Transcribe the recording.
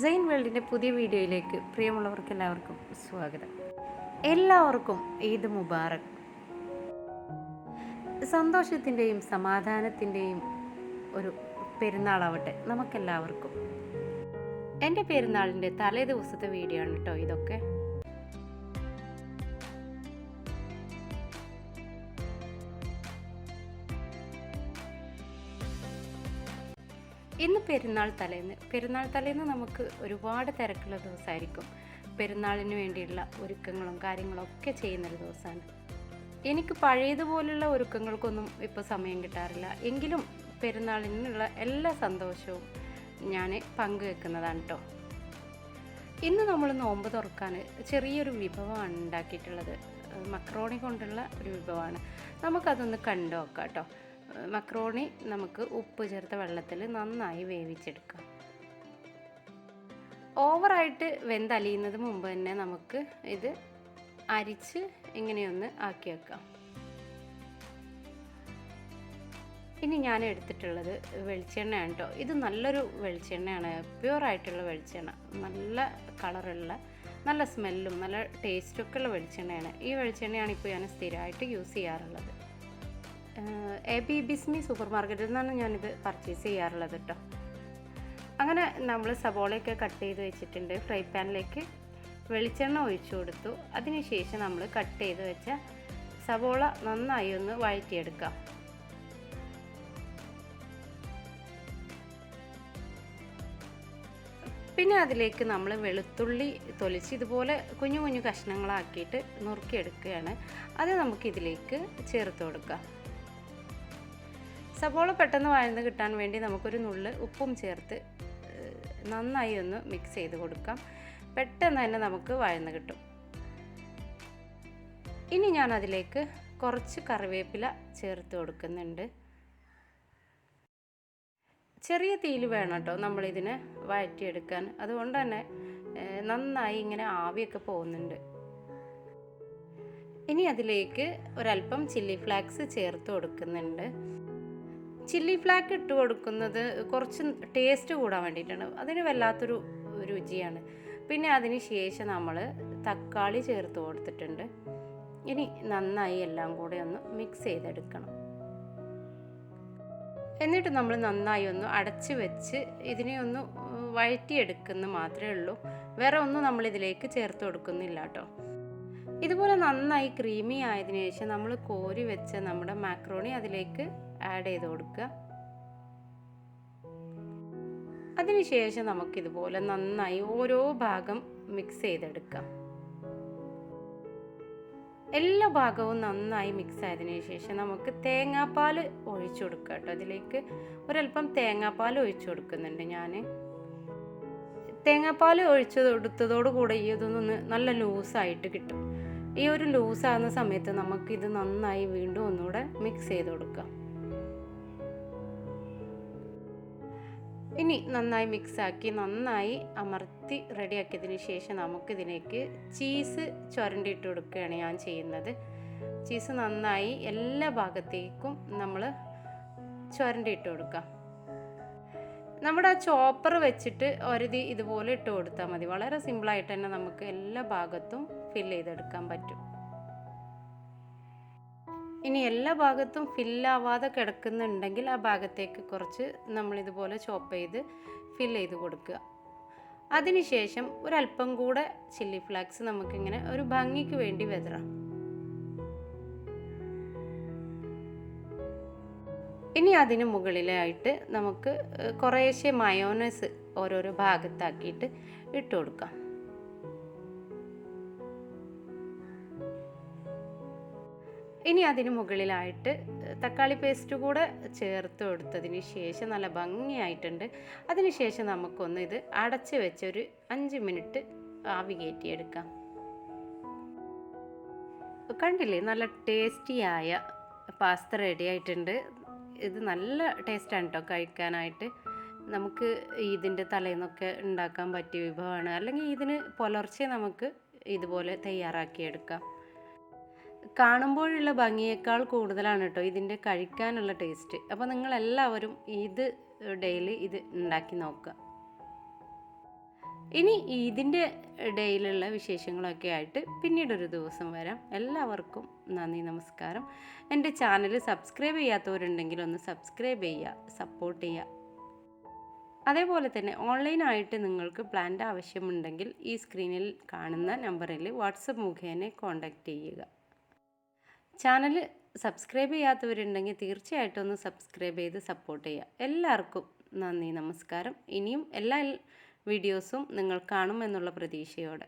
സെയിൻ വേൾഡിന്റെ പുതിയ വീഡിയോയിലേക്ക് പ്രിയമുള്ളവർക്ക് എല്ലാവർക്കും സ്വാഗതം. എല്ലാവർക്കും ഈദ് മുബാറക്. സന്തോഷത്തിന്റെയും സമാധാനത്തിന്റെയും ഒരു പെരുന്നാളാവട്ടെ നമുക്കെല്ലാവർക്കും. എന്റെ പെരുന്നാളിന്റെ തലേ ദിവസത്തെ വീഡിയോ ആണ് കേട്ടോ ഇതൊക്കെ. ഇന്ന് പെരുന്നാൾ തലേന്ന്. പെരുന്നാൾ തലേന്ന് നമുക്ക് ഒരുപാട് തിരക്കുള്ള ദിവസമായിരിക്കും. പെരുന്നാളിന് വേണ്ടിയുള്ള ഒരുക്കങ്ങളും കാര്യങ്ങളും ഒക്കെ ചെയ്യുന്നൊരു ദിവസമാണ്. എനിക്ക് പഴയതുപോലുള്ള ഒരുക്കങ്ങൾക്കൊന്നും ഇപ്പോൾ സമയം കിട്ടാറില്ല. എങ്കിലും പെരുന്നാളിനുള്ള എല്ലാ സന്തോഷവും ഞാൻ പങ്കുവെക്കുന്നതാണ് കേട്ടോ ഇന്ന് നമ്മൾ നോമ്പ് തുറക്കാൻ ചെറിയൊരു വിഭവമാണ് ഉണ്ടാക്കിയിട്ടുള്ളത്. മക്രോണി കൊണ്ടുള്ള ഒരു വിഭവമാണ്. നമുക്കതൊന്ന് കണ്ടു നോക്കാം കേട്ടോ മക്രോണി നമുക്ക് ഉപ്പ് ചേർത്ത വെള്ളത്തിൽ നന്നായി വേവിച്ചെടുക്കാം. ഓവറായിട്ട് വെന്തലിയുന്നത് മുമ്പ് തന്നെ നമുക്ക് ഇത് അരിച്ച് ഇങ്ങനെയൊന്ന് ആക്കി വെക്കാം. ഇനി ഞാൻ എടുത്തിട്ടുള്ളത് വെളിച്ചെണ്ണയാണ് കേട്ടോ. ഇത് നല്ലൊരു വെളിച്ചെണ്ണയാണ്. പ്യുവർ ആയിട്ടുള്ള വെളിച്ചെണ്ണ. നല്ല കളറുള്ള നല്ല സ്മെല്ലും നല്ല ടേസ്റ്റൊക്കെ ഉള്ള വെളിച്ചെണ്ണയാണ്. ഈ വെളിച്ചെണ്ണയാണ് ഇപ്പോൾ ഞാൻ സ്ഥിരമായിട്ട് യൂസ് ചെയ്യാറുള്ളത്. എ ബി ബിസ്മി സൂപ്പർ മാർക്കറ്റിൽ നിന്നാണ് ഞാനിത് പർച്ചേസ് ചെയ്യാറുള്ളത് കേട്ടോ അങ്ങനെ നമ്മൾ സബോളയൊക്കെ കട്ട് ചെയ്ത് വെച്ചിട്ടുണ്ട്. ഫ്രൈ പാനിലേക്ക് വെളിച്ചെണ്ണ ഒഴിച്ചു കൊടുത്തു. അതിനുശേഷം നമ്മൾ കട്ട് ചെയ്ത് വെച്ച സബോള നന്നായി ഒന്ന് വഴറ്റിയെടുക്കാം. പിന്നെ അതിലേക്ക് നമ്മൾ വെളുത്തുള്ളി തൊലിച്ച് ഇതുപോലെ കുഞ്ഞു കുഞ്ഞു കഷ്ണങ്ങളാക്കിയിട്ട് നുറുക്കിയെടുക്കുകയാണ്. അത് നമുക്ക് ഇതിലേക്ക് ചേർത്ത് കൊടുക്കാം. സബോള പെട്ടെന്ന് വഴന്ന് കിട്ടാൻ വേണ്ടി നമുക്കൊരു നുള്ള് ഉപ്പും ചേർത്ത് നന്നായി ഒന്ന് മിക്സ് ചെയ്ത് കൊടുക്കാം. പെട്ടെന്ന് തന്നെ നമുക്ക് വഴന്ന് കിട്ടും. ഇനി ഞാൻ അതിലേക്ക് കുറച്ച് കറിവേപ്പില ചേർത്ത് കൊടുക്കുന്നുണ്ട്. ചെറിയ തീയിൽ വേണം കേട്ടോ നമ്മളിതിനെ വഴറ്റിയെടുക്കാൻ. അതുകൊണ്ട് തന്നെ നന്നായി ഇങ്ങനെ ആവിയൊക്കെ പോകുന്നുണ്ട്. ഇനി അതിലേക്ക് ഒരല്പം ചില്ലി ഫ്ലാക്സ് ചേർത്ത് കൊടുക്കുന്നുണ്ട്. ചില്ലി ഫ്ലാക്ക് ഇട്ട് കൊടുക്കുന്നത് കുറച്ച് ടേസ്റ്റ് കൂടാൻ വേണ്ടിയിട്ടാണ്. അതിന് വല്ലാത്തൊരു രുചിയാണ്. പിന്നെ അതിന് ശേഷം നമ്മൾ തക്കാളി ചേർത്ത് കൊടുത്തിട്ടുണ്ട്. ഇനി നന്നായി എല്ലാം കൂടെ ഒന്ന് മിക്സ് ചെയ്തെടുക്കണം. എന്നിട്ട് നമ്മൾ നന്നായി ഒന്ന് അടച്ച് വെച്ച് ഇതിനെ ഒന്ന് വഴറ്റിയെടുക്കുന്ന മാത്രമേ ഉള്ളൂ. വേറെ ഒന്നും നമ്മൾ ഇതിലേക്ക് ചേർത്ത് കൊടുക്കുന്നില്ല കേട്ടോ. ഇതുപോലെ നന്നായി ക്രീമി ആയതിനു ശേഷം നമ്മൾ കോരി വെച്ച നമ്മുടെ മാക്രോണി അതിലേക്ക് ആഡ് ചെയ്ത് കൊടുക്കുക. അതിനുശേഷം നമുക്കിതുപോലെ നന്നായി ഓരോ ഭാഗം മിക്സ് ചെയ്തെടുക്കാം. എല്ലാ ഭാഗവും നന്നായി മിക്സ് ആയതിനു ശേഷം നമുക്ക് തേങ്ങാപ്പാൽ ഒഴിച്ചു കൊടുക്കുക കേട്ടോ. അതിലേക്ക് ഒരല്പം തേങ്ങാപ്പാൽ ഒഴിച്ചു കൊടുക്കുന്നുണ്ട് ഞാൻ തേങ്ങാപ്പാൽ ഒഴിച്ചു കൊടുത്തതോടുകൂടെ ഇതൊന്ന് നല്ല ലൂസായിട്ട് കിട്ടും. ഈ ഒരു ലൂസാകുന്ന സമയത്ത് നമുക്കിത് നന്നായി വീണ്ടും ഒന്നുകൂടെ മിക്സ് ചെയ്ത് കൊടുക്കാം. ഇനി നന്നായി മിക്സാക്കി നന്നായി അമർത്തി റെഡിയാക്കിയതിന് ശേഷം നമുക്കിതിലേക്ക് ചീസ് ചുരണ്ടിയിട്ട് കൊടുക്കുകയാണ് ഞാൻ ചെയ്യുന്നത്. ചീസ് നന്നായി എല്ലാ ഭാഗത്തേക്കും നമ്മൾ ചുരണ്ടിയിട്ട് കൊടുക്കാം. നമ്മുടെ ആ ചോപ്പർ വെച്ചിട്ട് ഒരുതി ഇതുപോലെ ഇട്ട് കൊടുത്താൽ മതി. വളരെ സിമ്പിളായിട്ട് തന്നെ നമുക്ക് എല്ലാ ഭാഗത്തും ഫില്ല് ചെയ്തെടുക്കാൻ പറ്റും. ഇനി എല്ലാ ഭാഗത്തും ഫില്ലാവാതെ കിടക്കുന്നുണ്ടെങ്കിൽ ആ ഭാഗത്തേക്ക് കുറച്ച് നമ്മളിതുപോലെ ചോപ്പ് ചെയ്ത് ഫില്ല് ചെയ്ത് കൊടുക്കുക. അതിനുശേഷം ഒരല്പം കൂടെ ചില്ലി ഫ്ലാക്സ് നമുക്കിങ്ങനെ ഒരു ഭംഗിക്ക് വേണ്ടി വെതറാം. ഇനി അതിന് മുകളിലായിട്ട് നമുക്ക് കുറേശ്ശെ മയോനസ് ഓരോരോ ഭാഗത്താക്കിയിട്ട് ഇട്ട് കൊടുക്കാം. ഇനി അതിന് മുകളിലായിട്ട് തക്കാളി പേസ്റ്റ് കൂടെ ചേർത്ത് കൊടുത്തതിന് ശേഷം നല്ല ഭംഗിയായിട്ടുണ്ട്. അതിന് ശേഷം നമുക്കൊന്ന് ഇത് അടച്ച് വെച്ച് ഒരു അഞ്ച് മിനിറ്റ് ആവി കയറ്റിയെടുക്കാം. കണ്ടില്ലേ നല്ല ടേസ്റ്റിയായ പാസ്ത റെഡി ആയിട്ടുണ്ട്. ഇത് നല്ല ടേസ്റ്റാണ് കേട്ടോ കഴിക്കാനായിട്ട്. നമുക്ക് ഇതിന്റെ തലേന്നൊക്കെ ഉണ്ടാക്കാൻ പറ്റിയ വിഭവമാണ്. അല്ലെങ്കിൽ ഇതിന് പുലർച്ചെ നമുക്ക് ഇതുപോലെ തയ്യാറാക്കിയെടുക്കാം. കാണുമ്പോഴുള്ള ഭംഗിയേക്കാൾ കൂടുതലാണ് കേട്ടോ ഇതിന്റെ കഴിക്കാനുള്ള ടേസ്റ്റ്. അപ്പോൾ നിങ്ങളെല്ലാവരും ഇത് ഡെയിലി ഇത് ഉണ്ടാക്കി നോക്കുക. ഇനി ഇതിന്റെ ഡേയിലുള്ള വിശേഷങ്ങളൊക്കെ ആയിട്ട് പിന്നീടൊരു ദിവസം വരാം. എല്ലാവർക്കും നന്ദി നമസ്കാരം. എന്റെ ചാനൽ സബ്സ്ക്രൈബ് ചെയ്യാത്തവരുണ്ടെങ്കിൽ ഒന്ന് സബ്സ്ക്രൈബ് ചെയ്യുക സപ്പോർട്ട് ചെയ്യുക. അതേപോലെ തന്നെ ഓൺലൈനായിട്ട് നിങ്ങൾക്ക് പ്ലാന്റെ ആവശ്യമുണ്ടെങ്കിൽ ഈ സ്ക്രീനിൽ കാണുന്ന നമ്പറിൽ വാട്സപ്പ് മുഖേന കോൺടാക്റ്റ് ചെയ്യുക. ചാനൽ സബ്സ്ക്രൈബ് ചെയ്യാത്തവരുണ്ടെങ്കിൽ തീർച്ചയായിട്ടും ഒന്ന് സബ്സ്ക്രൈബ് ചെയ്ത് സപ്പോർട്ട് ചെയ്യുക. എല്ലാവർക്കും നന്ദി നമസ്കാരം. ഇനിയും എല്ലാ വീഡിയോസും നിങ്ങൾ കാണുമെന്നുള്ള പ്രതീക്ഷയോടെ.